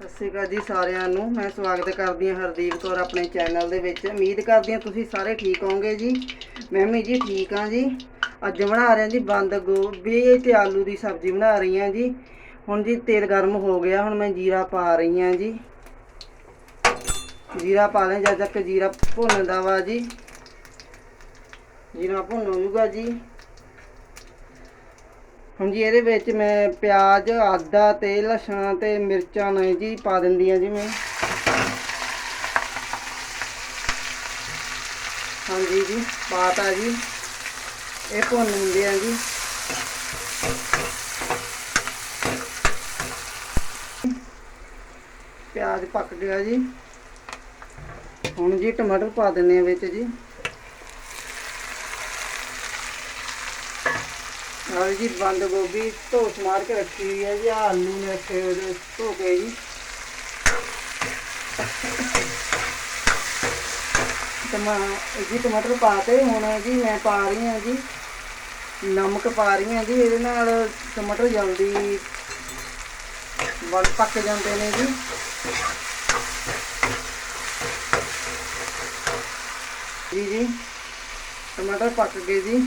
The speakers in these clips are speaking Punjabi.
ਸਤਿ ਸ਼੍ਰੀ ਅਕਾਲ ਜੀ ਸਾਰਿਆਂ ਨੂੰ। ਮੈਂ ਸਵਾਗਤ ਕਰਦੀ ਹਾਂ ਹਰਦੀਪ ਕੌਰ ਆਪਣੇ ਚੈਨਲ ਦੇ ਵਿੱਚ। ਉਮੀਦ ਕਰਦੀ ਹਾਂ ਤੁਸੀਂ ਸਾਰੇ ਠੀਕ ਹੋਵੋਗੇ ਜੀ। ਮੈਂ ਵੀ ਜੀ ਠੀਕ ਹਾਂ ਜੀ। ਅੱਜ ਬਣਾ ਰਹੇ ਹਾਂ ਜੀ ਬੰਦ ਗੋਭੀ ਤੇ ਆਲੂ ਦੀ ਸਬਜ਼ੀ ਬਣਾ ਰਹੀ ਹਾਂ ਜੀ। ਹੁਣ ਜੀ ਤੇਲ ਗਰਮ ਹੋ ਗਿਆ। ਹੁਣ ਮੈਂ ਜੀਰਾ ਪਾ ਰਹੀ ਹਾਂ ਜੀ। ਜੀਰਾ ਪਾ ਲੈ ਜਦ ਤੱਕ ਜੀਰਾ ਭੁੰਨਦਾ ਵਾ ਜੀ। ਜੀਰਾ ਭੁੰਨ ਹੋ ਜਾਊਗਾ ਜੀ। ਹੁਣ ਜੀ ਇਹਦੇ ਵਿੱਚ ਮੈਂ ਪਿਆਜ਼ ਆਦਾ ਤੇ ਲਸਣ ਤੇ ਮਿਰਚਾਂ ਨੇ ਜੀ ਪਾ ਦਿੰਦੀ ਆ ਜੀ ਮੈਂ। ਹਾਂਜੀ ਜੀ, ਪਾਤਾ ਜੀ। ਇਹ ਭੁੰਨ ਹੁੰਦੇ ਆ ਜੀ। ਪਿਆਜ਼ ਪੱਕ ਗਿਆ ਜੀ। ਹੁਣ ਜੀ ਟਮਾਟਰ ਪਾ ਦਿੰਦੇ ਆ ਵਿੱਚ ਜੀ। ਨਾਲ ਜੀ ਬੰਦ ਗੋਭੀ ਧੋ ਸਮਾਰ ਕੇ ਰੱਖੀ ਹੋਈ ਹੈ ਜੀ ਆਲੂ ਨੇ ਰੱਖੇ ਹੋਏ ਨੇ ਧੋ ਕੇ ਜੀ। ਟਮਾ, ਜੀ ਟਮਾਟਰ ਪਾਤੇ ਹੁਣ ਜੀ ਮੈਂ ਪਾ ਰਹੀ ਹਾਂ ਜੀ, ਨਮਕ ਪਾ ਰਹੀ ਹਾਂ ਜੀ, ਇਹਦੇ ਨਾਲ ਟਮਾਟਰ ਜਲਦੀ ਬਣ ਪੱਕ ਜਾਂਦੇ ਨੇ ਜੀ। ਜੀ ਜੀ, ਟਮਾਟਰ ਪੱਕ ਗਏ ਜੀ।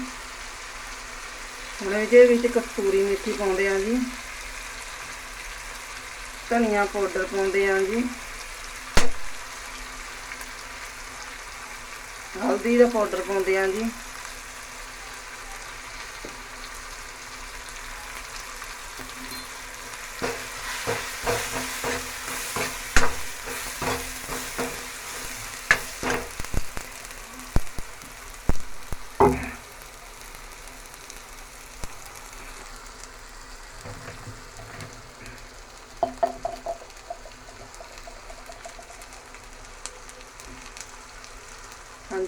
ਹੁਣ ਇਹਦੇ ਵਿੱਚ ਕਸਤੂਰੀ ਮੇਥੀ ਪਾਉਂਦੇ ਆ ਜੀ। ਧਨੀਆ ਪਾਊਡਰ ਪਾਉਂਦੇ ਆ ਜੀ। ਹਲਦੀ ਦਾ ਪਾਊਡਰ ਪਾਉਂਦੇ ਆ ਜੀ।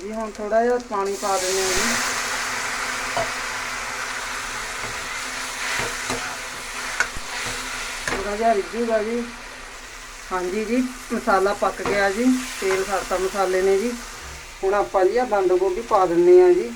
ਜੀ, ਹੁਣ ਥੋੜਾ ਜਿਹਾ ਪਾਣੀ ਪਾ ਦਿੰਦੇ ਆ ਜੀ। ਥੋੜਾ ਜਿਹਾ ਰਿੱਝੂਗਾ ਜੀ। ਹਾਂਜੀ ਜੀ, ਮਸਾਲਾ ਪੱਕ ਗਿਆ ਜੀ, ਤੇਲ ਛੱਡਤਾ ਮਸਾਲੇ ਨੇ ਜੀ। ਹੁਣ ਆਪਾਂ ਜੀ ਆ ਬੰਦ ਗੋਭੀ ਪਾ ਦਿੰਦੇ ਆ ਜੀ।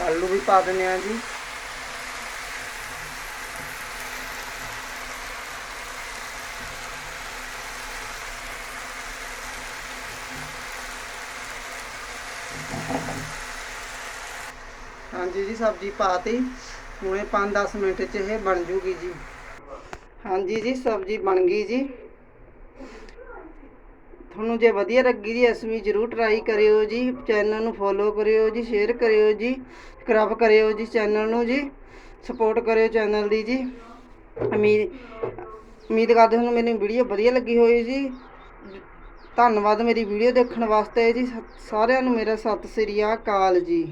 ਆਲੂ ਵੀ ਪਾ ਦਿੰਦੇ ਆ ਜੀ ਹਾਂਜੀ ਜੀ ਸਬਜ਼ੀ ਪਾਤੀ ਹੁਣੇ 5-10 ਮਿੰਟ ਚ ਇਹ ਬਣ ਜੂਗੀ ਜੀ ਹਾਂਜੀ ਜੀ ਸਬਜ਼ੀ ਬਣ ਗਈ ਜੀ ਤੁਹਾਨੂੰ ਜੇ ਵਧੀਆ ਲੱਗੀ ਜੀ ਐਸਵੀ ਜਰੂਰ ਟਰਾਈ ਕਰਿਓ ਜੀ ਚੈਨਲ ਨੂੰ ਫੋਲੋ ਕਰਿਓ ਜੀ ਸ਼ੇਅਰ ਕਰਿਓ ਜੀ ਸਬਸਕ੍ਰਾਈਬ ਕਰਿਓ ਜੀ ਚੈਨਲ ਨੂੰ ਜੀ ਸਪੋਰਟ ਕਰਿਓ ਚੈਨਲ ਦੀ ਜੀ। ਉਮੀਦ ਉਮੀਦ ਕਰਦੇ ਤੁਹਾਨੂੰ ਮੈਨੂੰ ਵੀਡੀਓ ਵਧੀਆ ਲੱਗੀ ਹੋਈ ਜੀ। ਧੰਨਵਾਦ ਮੇਰੀ ਵੀਡੀਓ ਦੇਖਣ ਵਾਸਤੇ ਜੀ, ਸਾਰਿਆਂ ਨੂੰ ਮੇਰਾ ਸਤਿ ਸ੍ਰੀ ਅਕਾਲ ਜੀ।